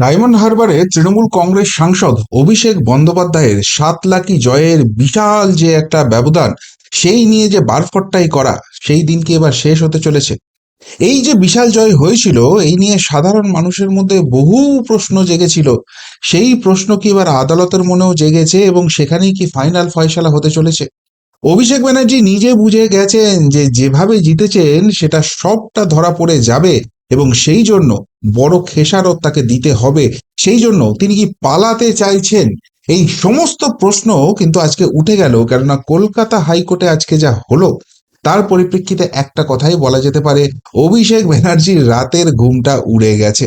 Diamond হারবারে Trinamool Congress সাংসদ অভিষেক বন্দ্যোপাধ্যায়ের সাত লাখি জয়ের বিশাল যে একটা ব্যবধান, সেই নিয়ে যে বারফট্টাই করা, সেই দিনকে এবার শেষ হতে চলেছে? এই যে বিশাল জয় হয়েছিল, এই নিয়ে সাধারণ মানুষের মধ্যে বহু প্রশ্ন জেগেছিল। সেই প্রশ্ন কি এবার আদালতের মনেও জেগেছে এবং সেখানেই কি ফাইনাল ফয়সালা হতে চলেছে? অভিষেক ব্যানার্জি নিজে বুঝে গেছেন যে যেভাবে জিতেছেন, সেটা সবটা ধরা পড়ে যাবে এবং সেই জন্য বড় খেসারত তাকে দিতে হবে। সেই জন্য তিনি কি পালাতে চাইছেন? এই সমস্ত প্রশ্ন কিন্তু আজকে উঠে গেল, কেননা কলকাতা হাইকোর্টে আজকে যা হলো, তার পরিপ্রেক্ষিতে একটা কথাই বলা যেতে পারে, অভিষেক ব্যানার্জির রাতের ঘুমটা উড়ে গেছে।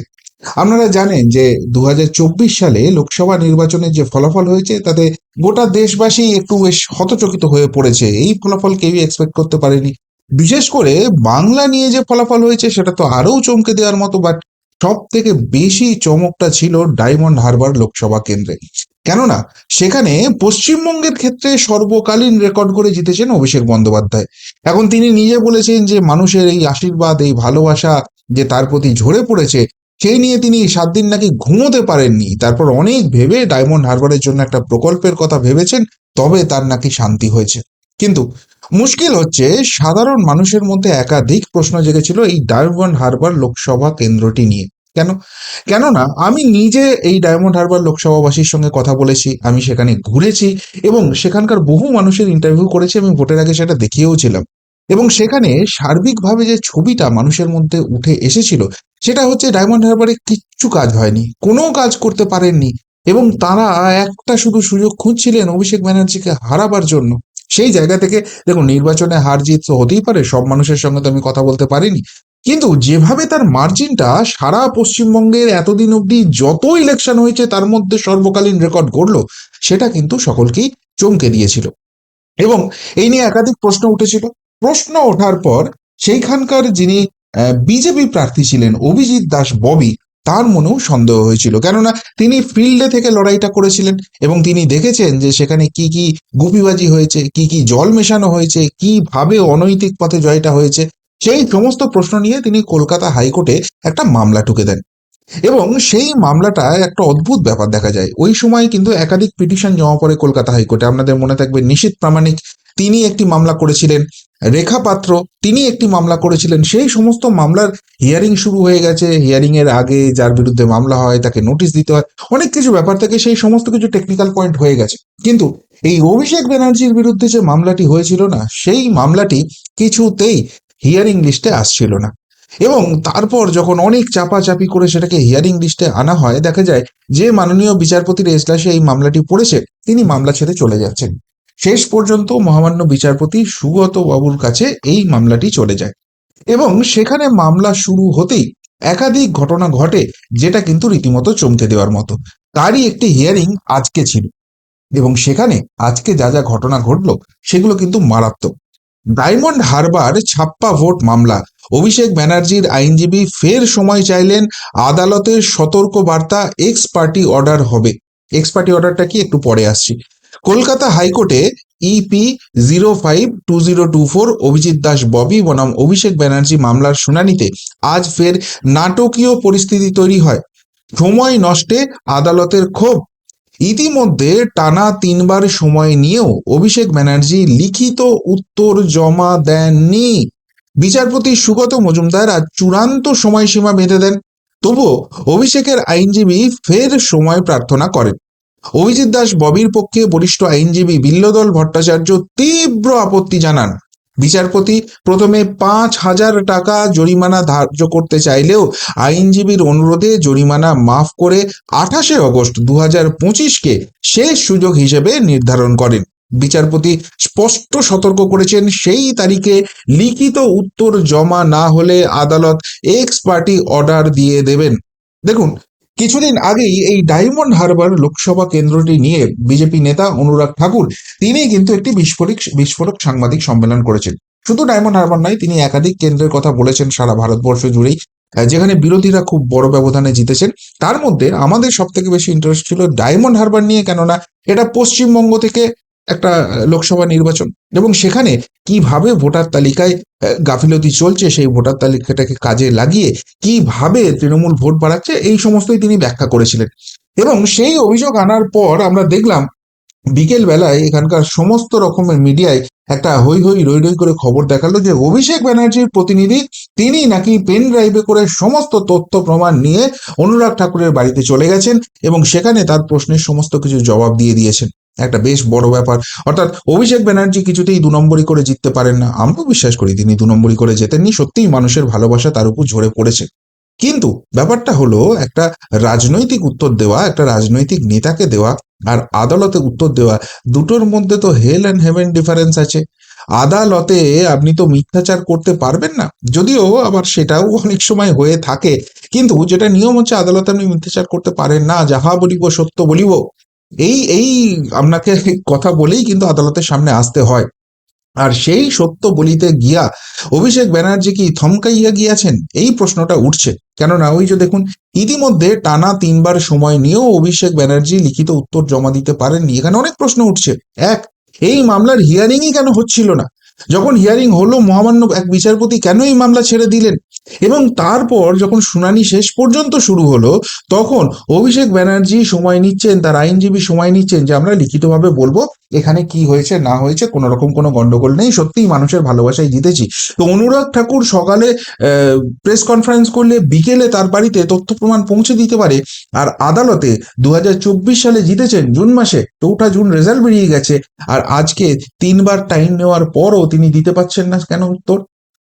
আপনারা জানেন যে দু হাজার চব্বিশ সালে লোকসভা নির্বাচনের যে ফলাফল হয়েছে, তাতে গোটা দেশবাসী একটু বেশ হতচকিত হয়ে পড়েছে। এই ফলাফল কেউই এক্সপেক্ট করতে পারেনি। বিশেষ করে বাংলা নিয়ে যে ফলাফল হয়েছে, সেটা তো আরও চমকে দেওয়ার মতো বাট সব থেকে বেশি চমকটা ছিল ডায়মন্ড হারবার লোকসভা কেন্দ্রে। কেননা, সেখানে পশ্চিমবঙ্গের ক্ষেত্রে সর্বকালীন রেকর্ড করে জিতেছেন অভিষেক বন্দ্যোপাধ্যায়। এখন তিনি নিজে বলেছেন যে মানুষের এই আশীর্বাদ, এই ভালোবাসা যে তার প্রতি ঝরে পড়েছে সেই নিয়ে তিনি সাত দিন নাকি ঘুমোতে পারেননি। তারপর অনেক ভেবে ডায়মন্ড হারবারের জন্য একটা প্রকল্পের কথা ভেবেছেন, তবে তার নাকি শান্তি হয়েছে। কিন্তু মুশকিল হচ্ছে, সাধারণ মানুষের মধ্যে একাধিক প্রশ্ন জেগেছিল এই ডায়মন্ড হারবার লোকসভা কেন্দ্রটি নিয়ে। কেন? কেননা, আমি নিজে এই ডায়মন্ড হারবার লোকসভাবাসীর সঙ্গে কথা বলেছি, আমি সেখানে ঘুরেছি এবং সেখানকার বহু মানুষের ইন্টারভিউ করেছি, আমি ভোটের আগে সেটা দেখিয়েও ছিলাম। এবং সেখানে সার্বিকভাবে যে ছবিটা মানুষের মধ্যে উঠে এসেছিল, সেটা হচ্ছে ডায়মন্ড হারবারে কিচ্ছু কাজ হয়নি, কোনো কাজ করতে পারেননি এবং তারা একটা শুধু সুযোগ খুঁজছিলেন অভিষেক ব্যানার্জিকে হারাবার জন্য। সেই জায়গা থেকে দেখুন, নির্বাচনে হার জিত তো হতেই পারে, সব মানুষের সঙ্গে তো আমি কথা বলতে পারিনি। কিন্তু যেভাবে তার মার্জিনটা সারা পশ্চিমবঙ্গের এতদিন অবধি যত ইলেকশন হয়েছে, তার মধ্যে সর্বকালীন রেকর্ড গড়লো, সেটা কিন্তু সকলকেই চমকে দিয়েছিল। এবং এই নিয়ে একাধিক প্রশ্ন উঠেছিল। প্রশ্ন ওঠার পর সেইখানকার যিনি বিজেপি প্রার্থী ছিলেন, অভিজিৎ দাস ববি তার মনেও সন্দেহ হয়েছিল। কেননা তিনি ফিল্ডে থেকে লড়াইটা করেছিলেন এবং তিনি দেখেছেন যে সেখানে কি কি গুপিবাজি হয়েছে, কি কি জল মেশানো হয়েছে, কীভাবে অনৈতিক পথে জয়টা হয়েছে, সেই সমস্ত প্রশ্ন নিয়ে তিনি কলকাতা হাইকোর্টে একটা মামলা ঠুকে দেন। এবং সেই মামলাটা একটা অদ্ভুত ব্যাপার দেখা যায়। ওই সময় কিন্তু একাধিক পিটিশন জমা পড়ে কলকাতা হাইকোর্টে। আপনাদের মনে থাকবে নিশীত প্রামাণিক, তিনি একটি মামলা করেছিলেন রেখা পাত্র তিনি একটি মামলা করেছিলেন। সেই সমস্ত মামলার হিয়ারিং শুরু হয়ে গেছে। হিয়ারিং এর আগে যার বিরুদ্ধে মামলা হয়, তাকে নোটিশ দিতে হয়। অনেক কিছু ব্যাপার থাকে সেই সমস্ত কিছু টেকনিক্যাল পয়েন্ট হয়ে গেছে। কিন্তু এই অভিষেক ব্যানার্জির বিরুদ্ধে যে মামলাটি হয়েছিল না, সেই মামলাটি কিছুতেই হিয়ারিং লিস্টে আসছিল না। এবং তারপর যখন অনেক চাপাচাপি করে সেটাকে হিয়ারিং লিস্টে আনা হয়, দেখা যায় যে মাননীয় বিচারপতির এজলাসে এই মামলাটি পড়েছে, তিনি মামলা ছেড়ে চলে যাচ্ছেন। শেষ পর্যন্ত মহামান্য বিচারপতি সুগত বাবুর কাছে এই মামলাটি চলে যায়। এবং সেখানে মামলা শুরু হতেই একাধিক ঘটনা ঘটে যেটা কিন্তু রীতিমতো চমকে দেওয়ার মতো। তারই একটি হিয়ারিং আজকে ছিল। এবং সেখানে আজকে যা যা ঘটনা ঘটলো সেগুলো কিন্তু মারাত্মক। ডায়মন্ড হারবার ছাপ্পা ভোট মামলা। অভিষেক ব্যানার্জির আইনজীবী ফের সময় চাইলেন আদালতের সতর্ক বার্তা এক্স পার্টি অর্ডার হবে এক্স পার্টি অর্ডারটা কি একটু পরে আসছি। কলকাতা হাইকোর্টে E P zero five two zero two four Abhijit Das, Bobby বনাম, অভিষেক ব্যানার্জি মামলার শুনানিতে আজ ফের নাটকীয় পরিস্থিতি তৈরি হয়। সময় নষ্টে, আদালতের ক্ষোভ। ইতিমধ্যে টানা তিনবার সময় নিয়েও অভিষেক ব্যানার্জি লিখিত উত্তর জমা দেননি। বিচারপতি সুগত মজুমদার আজ চূড়ান্ত সময়সীমা বেঁধে দেন। তবুও অভিষেকের আইনজীবী ফের সময় প্রার্থনা করেন। অভিজিৎ দাস ববির পক্ষে বরিষ্ঠ আইনজীবী বিল্লদল ভট্টাচার্য তীব্র আপত্তি জানান। বিচারপতি প্রথমে পাঁচ হাজার টাকা জরিমানা ধার্য করতে চাইলেও আইনজীবীর অনুরোধে জরিমানা মাফ করে আঠাশে অগস্ট দু হাজার পঁচিশকে শেষ সুযোগ হিসেবে নির্ধারণ করেন। বিচারপতি স্পষ্ট সতর্ক করেছেন, সেই তারিখে লিখিত উত্তর জমা না হলে আদালত এক্স পার্টি অর্ডার দিয়ে দেবেন। দেখুন কিছুদিন আগেই এই ডায়মন্ড হারবার লোকসভা কেন্দ্রটি নিয়ে বিজেপি নেতা অনুরাগ ঠাকুর তিনি কিন্তু একটি বিস্ফোরক বিস্ফোরক সাংবাদিক সম্মেলন করেছেন। শুধু ডায়মন্ড হারবার নয়, তিনি একাধিক কেন্দ্রের কথা বলেছেন সারা ভারতবর্ষ জুড়েই, যেখানে বিরোধীরা খুব বড় ব্যবধানে জিতেছেন। তার মধ্যে আমাদের সব থেকে বেশি ইন্টারেস্ট ছিল ডায়মন্ড হারবার নিয়ে কেননা, এটা পশ্চিমবঙ্গ থেকে একটা লোকসভা নির্বাচন। এবং সেখানে কীভাবে ভোটার তালিকায় গাফিলতি চলছে, সেই ভোটার তালিকাটাকে কাজে লাগিয়ে কীভাবে তৃণমূল ভোট বাড়াচ্ছে, এই সমস্তই তিনি ব্যাখ্যা করেছিলেন। এবং সেই অভিযোগ আনার পর আমরা দেখলাম, বিকেল বেলায় এখানকার সমস্ত রকমের মিডিয়ায় একটা হই হই রই রই করে খবর দেখাল যে অভিষেক ব্যানার্জির প্রতিনিধি, তিনি নাকি পেন ড্রাইভে করে সমস্ত তথ্য প্রমাণ নিয়ে অনুরাগ ঠাকুরের বাড়িতে চলে গেছেন এবং সেখানে তার প্রশ্নের সমস্ত কিছু জবাব দিয়ে দিয়েছেন। একটা বেশ বড় ব্যাপার। অর্থাৎ অভিষেক ব্যানার্জি কিছুতেই দু নম্বরই করে জিততে পারেন না। আমরাও বিশ্বাস করি তিনি দু নম্বরই করে জেতেননি। সত্যিই মানুষের ভালোবাসা তার উপর ঝরে পড়েছে। কিন্তু ব্যাপারটা হলো, একটা রাজনৈতিক উত্তর দেওয়া, একটা রাজনৈতিক নেতাকে দেওয়া আর আদালতে উত্তর দেওয়া, দুটোর মধ্যে তো হেল অ্যান্ড হেভেন ডিফারেন্স আছে। আদালতে আপনি তো মিথ্যাচার করতে পারবেন না। যদিও আবার সেটাও অনেক সময় হয়ে থাকে। কিন্তু যেটা নিয়ম হচ্ছে, আদালতে আপনি মিথ্যাচার করতে পারেন না। যাহা বলিব সত্য বলিব। এই এই আপনাকে কথা বলেই কিন্তু আদালতের সামনে আসতে হয়। আর সেই সত্য বলিতে গিয়া অভিষেক ব্যানার্জি কি থমকাইয়া গিয়াছেন? এই প্রশ্নটা উঠছে। কেননা ওই যে দেখুন, ইতিমধ্যে টানা তিনবার সময় নিয়েও অভিষেক ব্যানার্জি লিখিত উত্তর জমা দিতে পারেননি। এখানে অনেক প্রশ্ন উঠছে। এক, এই মামলার হিয়ারিংই কেন হচ্ছিল না? যখন হিয়ারিং হলো, মহামান্য এক বিচারপতি কেন এই মামলা ছেড়ে দিলেন? এবং তারপর যখন শুনানি শেষ পর্যন্ত শুরু হলো, তখন অভিষেক ব্যানার্জি সময় নিচ্ছেন, তার আইনজীবী সময় নিচ্ছেন যে আমরা লিখিতভাবে বলব এখানে কি হয়েছে, না হয়েছে কোনো রকম কোনো গন্ডগোল নেই, সত্যিই মানুষের ভালোবাসায় জিতেছি। তো অনুরাগ ঠাকুর সকালে প্রেস কনফারেন্স করলে, বিকেলে তার বাড়িতে তথ্য প্রমাণ পৌঁছে দিতে পারে। আর আদালতে দু হাজার চব্বিশ সালে জিতেছেন, জুন মাসে চৌঠা জুন রেজাল্ট বেরিয়ে গেছে। আর আজকে তিনবার টাইম নেওয়ার পরও তিনি দিতে পারছেন না কেন উত্তর?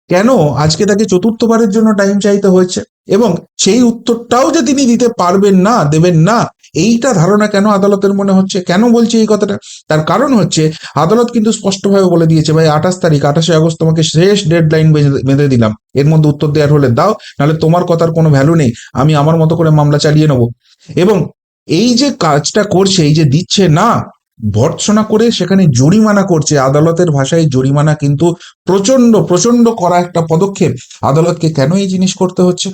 কেন? আজকে তাকে চতুর্থবারের জন্য টাইম চাইতে হয়েছে। এবং সেই উত্তরটাও যে তিনি দিতে পারবেন না, দেবেন না এইটা ধারণা কেন আদালতের মনে হচ্ছে? কেন বলছে এই কথাটা? তার কারণ হচ্ছে, আদালত কিন্তু স্পষ্টভাবে বলে দিয়েছে, ভাই, আঠাশ তারিখ, আঠাশে আগস্ট তোমাকে শেষ ডেড লাইন বেঁধে দিলাম। এর মধ্যে উত্তর দেওয়ার হলে দাও, নাহলে তোমার কথার কোনো ভ্যালু নেই। আমি আমার মতো করে মামলা চালিয়ে নেব। এবং এই যে কাজটা করছে, এই যে দিচ্ছে না, ভর্ৎসনা করে সেখানে জরিমানা করছে। আদালতের ভাষায় জরিমানা কিন্তু প্রচণ্ড প্রচণ্ড করা একটা পদক্ষেপ। আদালতকে কেন এই জিনিস করতে হচ্ছে?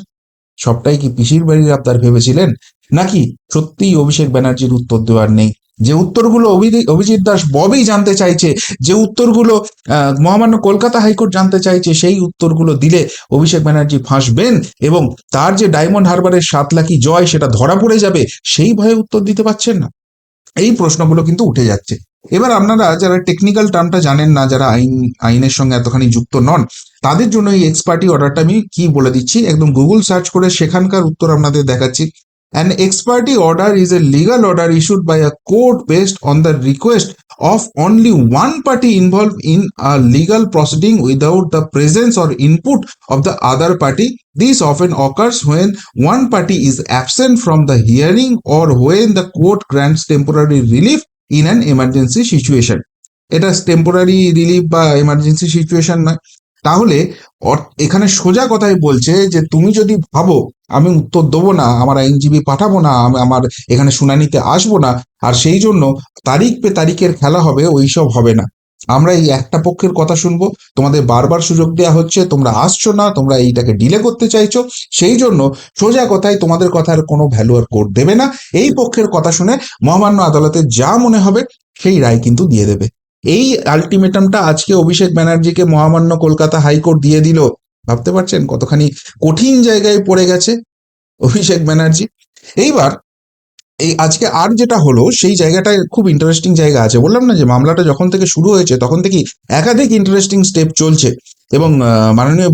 সবটাই কি পিসির বাড়ির আপনার ভেবেছিলেন? নাকি সত্যিই অভিষেক ব্যানার্জির উত্তর দেওয়ার নেই? যে উত্তরগুলো অভিজিৎ দাস ববই জানতে চাইছে, যে উত্তরগুলো মহামান্য কলকাতা হাইকোর্ট জানতে চাইছে, সেই উত্তরগুলো দিলে অভিষেক ব্যানার্জি ফাঁসবেন এবং তার যে ডায়মন্ড হারবারের সাত লাখি জয় সেটা ধরা পড়ে যাবে, সেই ভয়ে উত্তর দিতে পারছেন না। এই প্রশ্নগুলো কিন্তু উঠে যাচ্ছে। এবার আপনারা যারা টেকনিক্যাল টার্মটা জানেন না, যারা আইন, আইনের সঙ্গে এতখানি যুক্ত নন, তাদের জন্য এই এক্সপার্টি অর্ডারটা আমি কি বলে দিচ্ছি? একদম গুগল সার্চ করে সেখানকার উত্তর আপনাদের দেখাচ্ছি। An experty order is a legal order issued by a court based on the request of only one party involved in a legal proceeding without the presence or input of the other party. This often occurs when one party is absent from the hearing or when the court grants temporary relief in an emergency situation. এটা temporary relief বা emergency situation নয় তাহলে এখানে সোজা কথাই বলছে যে তুমি যদি ভাবো, আমি উত্তর দেবো না, আমার আইনজীবী পাঠাবো না, আমি আমার এখানে শুনানিতে আসব না, আর সেই জন্য তারিখ পে তারিখের খেলা হবে ওইসব হবে না। আমরা এই একটা পক্ষের কথা শুনব, তোমাদের বারবার সুযোগ দেওয়া হচ্ছে, তোমরা আসছো না, তোমরা এইটাকে ডিলে করতে চাইছো, সেই জন্য সোজা কথায় তোমাদের কথার কোনো ভ্যালু আর কোর্ট দেবে না। এই পক্ষের কথা শুনে মহামান্য আদালতে যা মনে হবে, সেই রায় কিন্তু দিয়ে দেবে। এই আলটিমেটামটা আজকে অভিষেক ব্যানার্জিকে মহামান্য কলকাতা হাইকোর্ট দিয়ে দিল। ভাবতে পারছেন কতখানি কঠিন জায়গায় পড়ে গেছে অভিষেক ব্যানার্জি? এইবার এই আজকে আর যেটা হলো, সেই জায়গাটায় খুব ইন্টারেস্টিং জায়গা আছে। বললাম না যে মামলাটা যখন থেকে শুরু হয়েছে, তখন থেকেই একাধিক ইন্টারেস্টিং স্টেপ চলছে। এবং মাননীয়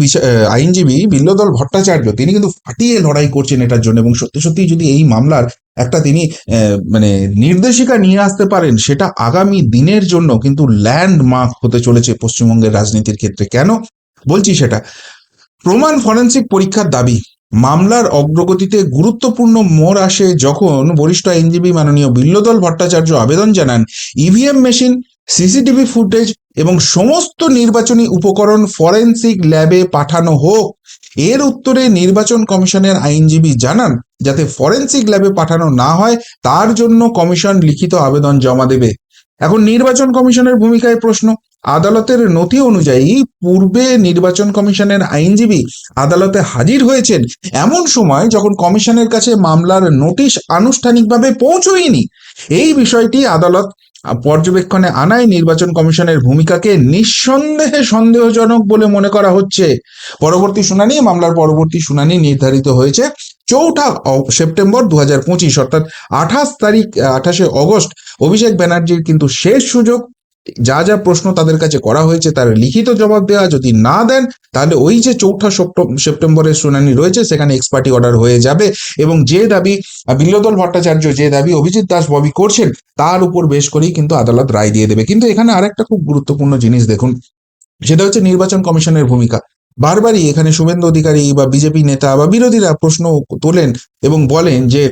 আইনজীবী বিল্লদল ভট্টাচার্য, তিনি কিন্তু ফাটিয়ে লড়াই করছেন এটার জন্য। এবং সত্যি সত্যি যদি এই মামলার একটা তিনি মানে নির্দেশিকা নিয়ে আসতে পারেন, সেটা আগামী দিনের জন্য কিন্তু ল্যান্ডমার্ক হতে চলেছে পশ্চিমবঙ্গের রাজনীতির ক্ষেত্রে। কেন? বলছি সেটা, প্রমাণ ফরেন্সিক পরীক্ষার দাবি, মামলার অগ্রগতিতে গুরুত্বপূর্ণ মোড় আসে যখন বরিষ্ঠ আইনজীবী মাননীয় বিল্লদল ভট্টাচার্য আবেদন জানান ইভিএম মেশিন সিসিটিভি ফুটেজ এবং সমস্ত নির্বাচনী উপকরণ ফরেন্সিক ল্যাবে পাঠানো হোক। এর উত্তরে নির্বাচন কমিশনের আইনজীবী জানান, যাতে ফরেন্সিক ল্যাবে পাঠানো না হয়, তার জন্য কমিশন লিখিত আবেদন জমা দেবে। এখন নির্বাচন কমিশনের ভূমিকায় প্রশ্ন, আদালতের নথি অনুযায়ী পূর্বে নির্বাচন কমিশনের আইনজীবী আদালতে হাজির হয়েছেন এমন সময় যখন কমিশনের কাছে মামলার নোটিশ আনুষ্ঠানিকভাবে পৌঁছয়নি। এই বিষয়টি আদালত পর্যবেক্ষণে আনায় নির্বাচন কমিশনের ভূমিকাকে নিঃসন্দেহে সন্দেহজনক বলে মনে করা হচ্ছে। পরবর্তী শুনানি, মামলার পরবর্তী শুনানি নির্ধারিত হয়েছে চৌঠা সেপ্টেম্বর দু হাজার পঁচিশ, অর্থাৎ আঠাশ তারিখ আঠাশে অগস্ট। অভিষেক ব্যানার্জির কিন্তু শেষ সুযোগ যা যা প্রশ্ন তাদের কাছে করা হয়েছে, তার লিখিত জবাব দেওয়া যদি না দেন, তাহলে ওই যে চৌঠা সেপ্টেম্বরের শুনানি রয়েছে, সেখানে এক্সপার্টি অর্ডার হয়ে যাবে। এবং যে দাবি বিল্লদল ভট্টাচার্য যে দাবি অভিজিৎ দাস ববি করছেন, তার উপর বেশ করেই কিন্তু আদালত রায় দিয়ে দেবে। কিন্তু এখানে আরেকটা খুব গুরুত্বপূর্ণ জিনিস দেখুন, সেটা হচ্ছে নির্বাচন কমিশনের ভূমিকা। বারবারই এখানে শুভেন্দু অধিকারী বা বিজেপি নেতা বা বিরোধীরা প্রশ্ন তোলেন এবং বলেন যে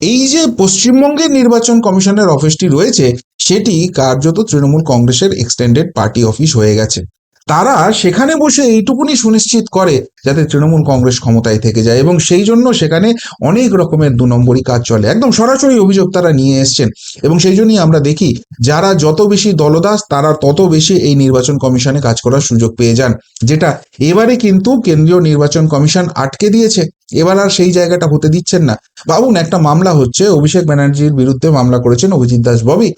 এই যে পশ্চিমবঙ্গের নির্বাচন কমিশনের অফিসটি রয়েছে, সেটি কার্যত তৃণমূল কংগ্রেসের এক্সটেন্ডেড পার্টি অফিস হয়ে গেছে। তারা সেখানে বসে এইটুকুনি সুনিশ্চিত করে যাতে তৃণমূল কংগ্রেস ক্ষমতায় থেকে যায় এবং সেই জন্য সেখানে অনেক রকমের দু নম্বরই কাজ চলে। একদম সরাসরি অভিযোগ তারা নিয়ে এসছেন এবং সেই জন্যই আমরা দেখি, যারা যত বেশি দলদাস, তারা তত বেশি এই নির্বাচন কমিশনে কাজ করার সুযোগ পেয়ে যান, যেটা এবারে কিন্তু কেন্দ্রীয় নির্বাচন কমিশন আটকে দিয়েছে। এবার আর সেই জায়গাটা হতে দিচ্ছেন না। ভাবুন, একটা মামলা হচ্ছে, অভিষেক ব্যানার্জির বিরুদ্ধে মামলা করেছেন অভিজিৎ দাস ববি।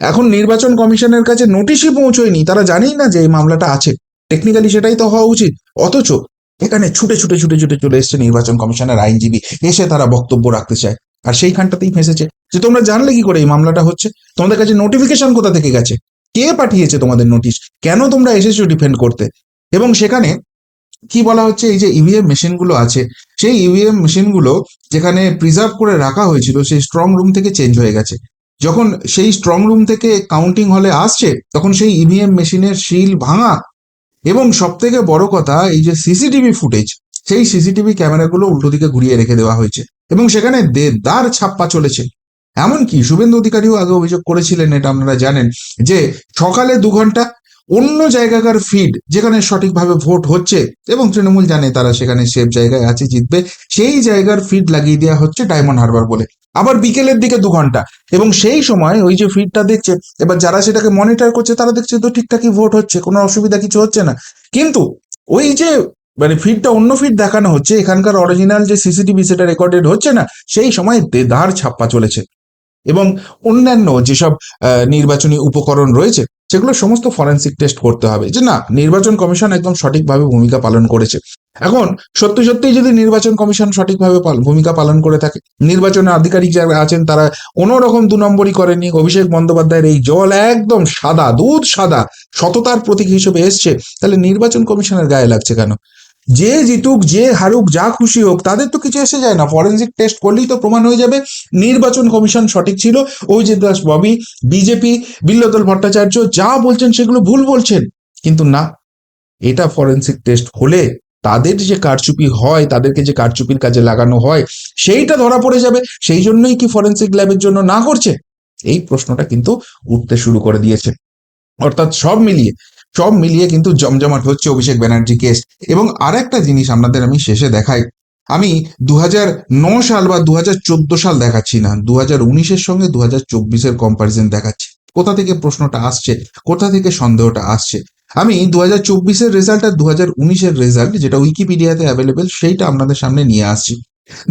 এখন নির্বাচন কমিশনের কাছে নোটিশই পৌঁছয়নি, তারা জানেই না যে এই মামলাটা আছে। টেকনিক্যালি সেটাই তো হওয়া উচিত। অথচ এখানে ছুটে ছুটে ছুটে ছুটে চলে এসছে নির্বাচন কমিশনের আইনজীবী, এসে তারা বক্তব্য রাখতে চায়। আর সেইখানটাতেই ফেঁসেছে। যে তোমরা জানলে কি করে এই মামলাটা হচ্ছে? তোমাদের কাছে নোটিফিকেশন কোথা থেকে গেছে? কে পাঠিয়েছে তোমাদের নোটিশ কেন তোমরা এসেছ ডিফেন্ড করতে? এবং সেখানে কি বলা হচ্ছে? এই যে ইভিএম মেশিনগুলো আছে, সেই ইভিএম মেশিনগুলো যেখানে প্রিজার্ভ করে রাখা হয়েছিল, সেই স্ট্রং রুম থেকে চেঞ্জ হয়ে গেছে। যখন সেই স্ট্রং রুম থেকে কাউন্টিং হলে আসছে, তখন সেই ইভিএম মেশিনের শিল ভাঙা। এবং সব থেকে বড় কথা, এই যে সিসিটিভি ফুটেজ সেই সিসিটিভি ক্যামেরাগুলো উল্টো দিকে ঘুরিয়ে রেখে দেওয়া হয়েছে। এবং সেখানে দেদার ছাপ্পা চলেছে। এমনকি শুভেন্দু অধিকারীও আগে অভিযোগ করেছিলেন, এটা আপনারা জানেন, যে সকালে দু ঘণ্টা অন্য জায়গাকার ফিড যেখানে সঠিকভাবে ভোট হচ্ছে এবং তৃণমূল জানে তারা সেখানে সেফ জায়গায় আছে, জিতবে, সেই জায়গার ফিড লাগিয়ে দেওয়া হচ্ছে ডায়মন্ড হারবার বলে। আবার বিকেলের দিকে দু ঘণ্টা এবং সেই সময় ওই যে ফিডটা দেখছে, এবার যারা সেটাকে মনিটর করছে তারা দেখছে তো ঠিকঠাকই ভোট হচ্ছে, কোনো অসুবিধা কিছু হচ্ছে না। কিন্তু ওই যে মানে ফিডটা অন্য ফিড দেখানো হচ্ছে, এখানকার অরিজিনাল যে সিসিটিভি সেটা রেকর্ডেড হচ্ছে না, সেই সময় দেদার ছাপ্পা চলেছে। এবং অন্যান্য যেসব নির্বাচনী উপকরণ রয়েছে সেগুলো সমস্ত ফরেন্সিক টেস্ট করতে হবে। যে না, নির্বাচন কমিশন একদম সঠিকভাবে ভূমিকা পালন করেছে। এখন, সত্যি সত্যি যদি নির্বাচন কমিশন সঠিকভাবে ভূমিকা পালন করে থাকে নির্বাচনের আধিকারিক যারা আছেন, তারা কোনো রকম দু নম্বরই করেনি অভিষেক বন্দ্যোপাধ্যায়ের এই জল একদম সাদা, দুধ সাদা, সততার প্রতীক হিসেবে এসছে। তাহলে নির্বাচন কমিশনের গায়ে লাগছে কেন? যে জিতুক যে হারুক, যা খুশি হোক, তাদের তো কিছু এসে যায় না। ফরেন্সিক টেস্ট করলেই তো প্রমাণ হয়ে যাবে। নির্বাচন কমিশন সঠিক ছিল। অভিজিৎ দাস, ববি বিজেপি বিল্লদল ভট্টাচার্য যা বলছেন সেগুলো ভুল বলছেন। কিন্তু না, এটা ফরেন্সিক টেস্ট হলে তাদের যে কারচুপি হয়, তাদেরকে যে কারচুপির কাজে লাগানো হয়, সেইটা ধরা পড়ে যাবে। সেই জন্যই কি ফরেন্সিক ল্যাবের জন্য না করছে? এই প্রশ্নটা কিন্তু উঠতে শুরু করে দিয়েছে। অর্থাৎ সব মিলিয়ে সব মিলিয়ে কিন্তু জমজমাট হচ্ছে অভিষেক ব্যানার্জি কেস এবং আরেকটা জিনিস আপনাদের আমি শেষে দেখাই। আমি দু সাল বা দু হাজার চোদ্দ সাল দেখাচ্ছি না দু হাজার উনিশের সঙ্গে দু হাজার চব্বিশের কম্পারিজন দেখাচ্ছি। কোথা থেকে প্রশ্নটা আসছে, কোথা থেকে সন্দেহটা আসছে? আমি দু হাজার চব্বিশের রেজাল্ট আর দু হাজার উনিশের রেজাল্ট যেটা উইকিপিডিয়াতে অ্যাভেলেবেল সেইটা আপনাদের সামনে নিয়ে আসছি।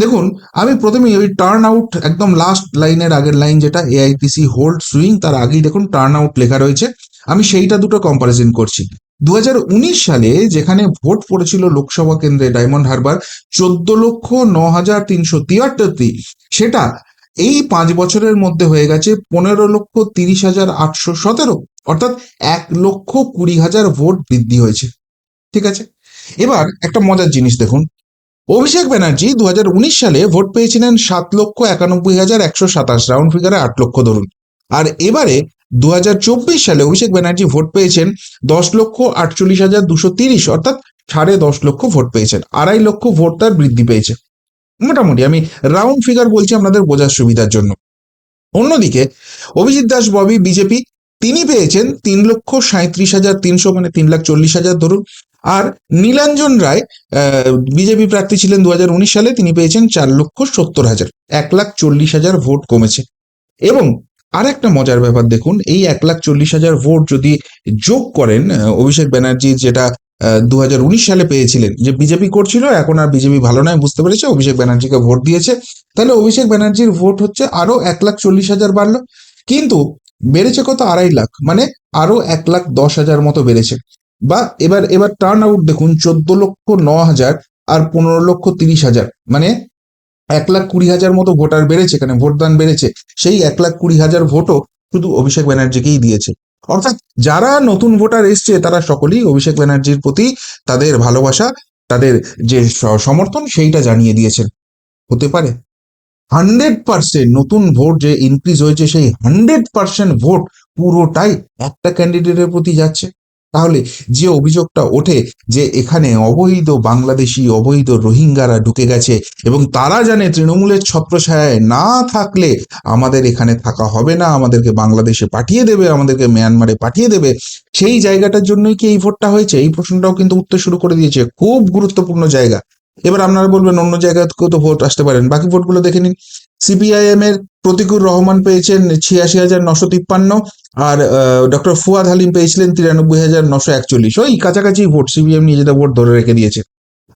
দেখুন, আমি প্রথমে ওই টার্ন আউট একদম লাস্ট লাইনের আগের লাইন যেটা এআইটিসি হোল্ড সুইং তার আগেই দেখুন টার্ন আউট লেখা রয়েছে। আমি সেইটা দুটো কম্পারিজন করছি। দু হাজার উনিশ সালে যেখানে ভোট পড়েছিল লোকসভা কেন্দ্রে ডায়মন্ড হারবার চোদ্দ লক্ষ ন হাজার তিনশো তিয়াত্তরটি সেটা এই পাঁচ বছরের মধ্যে হয়ে গেছে পনেরো লক্ষ তিরিশ হাজার আটশো সতেরো। অর্থাৎ এক লক্ষ কুড়ি হাজার ভোট বৃদ্ধি হয়েছে। ঠিক আছে? এবার একটা মজার জিনিস দেখুন। অভিষেক ব্যানার্জি দু হাজার উনিশ সালে ভোট পেয়েছিলেন সাত লক্ষ একানব্বই হাজার একশো সাতাশ। রাউন্ড ফিগারে আট লক্ষ ধরুন। আর এবারে দু হাজার চব্বিশ সালে অভিষেক ব্যানার্জি ভোট পেয়েছেন দশ লক্ষ আটচল্লিশ হাজার দুশো তিরিশ, অর্থাৎ সাড়ে দশ লক্ষ ভোট পেয়েছেন। আড়াই লক্ষ ভোট তার বৃদ্ধি পেয়েছে। মোটামুটি আমি রাউন্ড ফিগার বলছি আপনাদের বোঝার সুবিধার জন্য। অন্যদিকে অভিজিৎ দাস, ববি, বিজেপি, তিনি পেয়েছেন তিন লক্ষ সাঁত্রিশ হাজার তিনশো মানে তিন লাখ চল্লিশ হাজার ধরুন। আর নীলাঞ্জন রায় বিজেপি প্রার্থী ছিলেন দু হাজার উনিশ সালে, তিনি পেয়েছেন চার লক্ষ সত্তর হাজার। এক লাখ চল্লিশ হাজার ভোট কমেছে। এবং আর একটা মজার ব্যাপার দেখুন, এই এক লাখ চল্লিশ হাজার ভোট যদি যোগ করেন অভিষেক ব্যানার্জি যেটা দু হাজার উনিশ সালে পেয়েছিলেন, যে বিজেপি করছিল, এখন আর বিজেপি ভালো নয়, বুঝতে পেরেছে? অভিষেক ব্যানার্জিকে ভোট দিয়েছে। তাহলে অভিষেক ব্যানার্জির ভোট হচ্ছে আরও এক লাখ চল্লিশ হাজার বাড়লো। কিন্তু বেড়েছে কত? আড়াই লাখ মানে আরও এক লাখ দশ হাজার মতো বেড়েছে। বা এবার এবার টার্ন আউট দেখুন, চোদ্দ লক্ষ ন হাজার আর পনেরো লক্ষ তিরিশ হাজার মানে এক লাখ কুড়ি হাজার মতো ভোটার বেড়েছে, এখানে ভোটদান বেড়েছে, সেই এক লাখ কুড়ি হাজার ভোটও শুধু অভিষেক ব্যানার্জিকেই দিয়েছে। অর্থাৎ যারা নতুন ভোটার এসছে, তারা সকলেই অভিষেক ব্যানার্জির প্রতি তাদের ভালোবাসা, তাদের যে সমর্থন, সেইটা জানিয়ে দিয়েছেন। হতে পারে। হান্ড্রেড পার্সেন্ট নতুন ভোট যে ইনক্রিজ হয়েছে, সেই হান্ড্রেড পার্সেন্ট ভোট পুরোটাই একটা ক্যান্ডিডেটের প্রতি যাচ্ছে। তাহলে যে অভিযোগটা ওঠে যে এখানে অবৈধ বাংলাদেশি অবৈধ রোহিঙ্গারা ঢুকে গেছে এবং তারা জানে তৃণমূলের ছত্রছায়ায় না থাকলে আমাদের এখানে থাকা হবে না, আমাদেরকে বাংলাদেশে পাঠিয়ে দেবে, আমাদেরকে মিয়ানমারে পাঠিয়ে দেবে। সেই জায়গাটার জন্যই কি এই ভোটটা হয়েছে? এই প্রশ্নটাও কিন্তু উঠতে শুরু করে দিয়েছে। খুব গুরুত্বপূর্ণ জায়গা। এবার আপনারা বলবেন অন্য জায়গা থেকেও তো ভোট আসতে পারেন। বাকি ভোটগুলো দেখে নিন। সিপিআইএম এর প্রতিকুর রহমান পেয়েছেন ছিয়াশি হাজার নশো তিপ্পান্ন। আর ডক্টর ফুয়াদ হালিম পেয়েছিলেন তিরানব্বই হাজার নশো একচল্লিশ। ওই কাছাকাছি ভোট, সিপিএম নিজেদের ভোট ধরে রেখে দিয়েছে।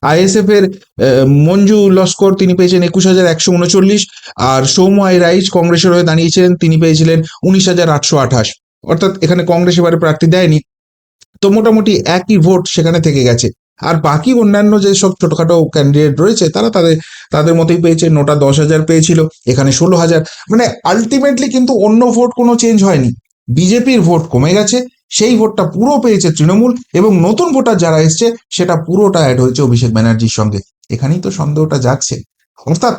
আইএসএফ এর মঞ্জু লস্কর তিনি পেয়েছেন একুশ হাজার একশো উনচল্লিশ। আর সৌম্য আই রাইজ কংগ্রেসের হয়ে দাঁড়িয়েছিলেন, তিনি পেয়েছিলেন উনিশ হাজার আটশো আঠাশ। অর্থাৎ এখানে কংগ্রেস এবারে প্রার্থী দেয়নি। তো মোটামুটি একই ভোট সেখানে থেকে গেছে। আর বাকি অন্যান্য যে সব ছোটখাটো ক্যান্ডিডেট রয়েছে, তারা তাদের তাদের মতোই পেয়েছে। নোটা দশ হাজার পেয়েছিল, এখানে ষোলো হাজার। মানে আলটিমেটলি কিন্তু অন্য ভোট কোনো চেঞ্জ হয়নি। বিজেপির ভোট কমে গেছে, সেই ভোটটা পুরো পেয়েছে তৃণমূল এবং নতুন ভোটার যারা এসছে, সেটা পুরোটা অ্যাড হয়েছে অভিষেক ব্যানার্জির সঙ্গে। এখানেই তো সন্দেহটা যাচ্ছে অর্থাৎ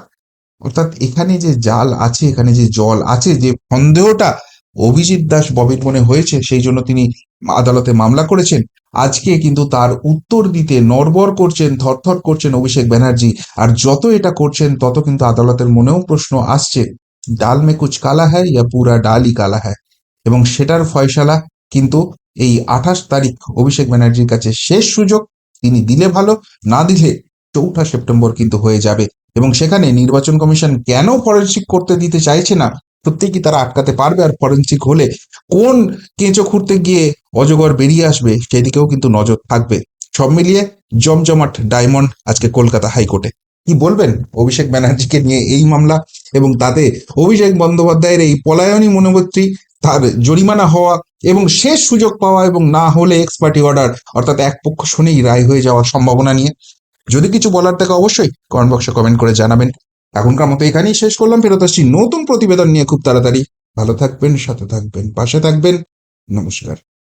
অর্থাৎ এখানে যে জাল আছে, এখানে যে জল আছে, যে সন্দেহটা অভিজিৎ দাস ববির মনে হয়েছে, সেই জন্য তিনি আদালতে মামলা করেছেন। আজকে কিন্তু তার উত্তর দিতে নড়বর করছেন, থরথর করছেন অভিষেক ব্যানার্জি। আর যত এটা করছেন, তত কিন্তু আদালতের মনেও প্রশ্ন আসছে। ডাল মে কুচ কালা হ্যায়, ইয়া পুরা ডালই কালা হ্যায়। এবং সেটার ফয়সালা কিন্তু এই আঠাশ তারিখ অভিষেক ব্যানার্জির কাছে শেষ সুযোগ। তিনি দিলে ভালো, না দিলে চৌঠা সেপ্টেম্বর কিন্তু হয়ে যাবে। এবং সেখানে নির্বাচন কমিশন কেন ফরেন্সিক করতে দিতে চাইছে না, প্রত্যেকই তারা আটকাতে পারবে। আর ফরেন্সিক হলে কোন কেঁচো খুঁড়তে গিয়ে অজগর বেরিয়ে আসবে, সেদিকেও কিন্তু নজর থাকবে। সব মিলিয়ে জমজমাট ডায়মন্ড আজকে কলকাতা হাইকোর্টে। কি বলবেন অভিষেক ব্যানার্জিকে নিয়ে এই মামলা? এবং তাতে অভিষেক বন্দ্যোপাধ্যায়ের এই পলায়নী মনোবৃত্তি তার জরিমানা হওয়া এবং শেষ সুযোগ পাওয়া এবং না হলে এক্সপার্টি অর্ডার অর্থাৎ এক পক্ষ শুনেই রায় হয়ে যাওয়ার সম্ভাবনা নিয়ে। যদি কিছু বলার থাকে অবশ্যই কমেন্ট বক্সে কমেন্ট করে জানাবেন। এখনকার মতো এখানেই শেষ করলাম। ফেরত আসছি নতুন প্রতিবেদন নিয়ে খুব তাড়াতাড়ি। ভালো থাকবেন, সাথে থাকবেন, পাশে থাকবেন। নমস্কার।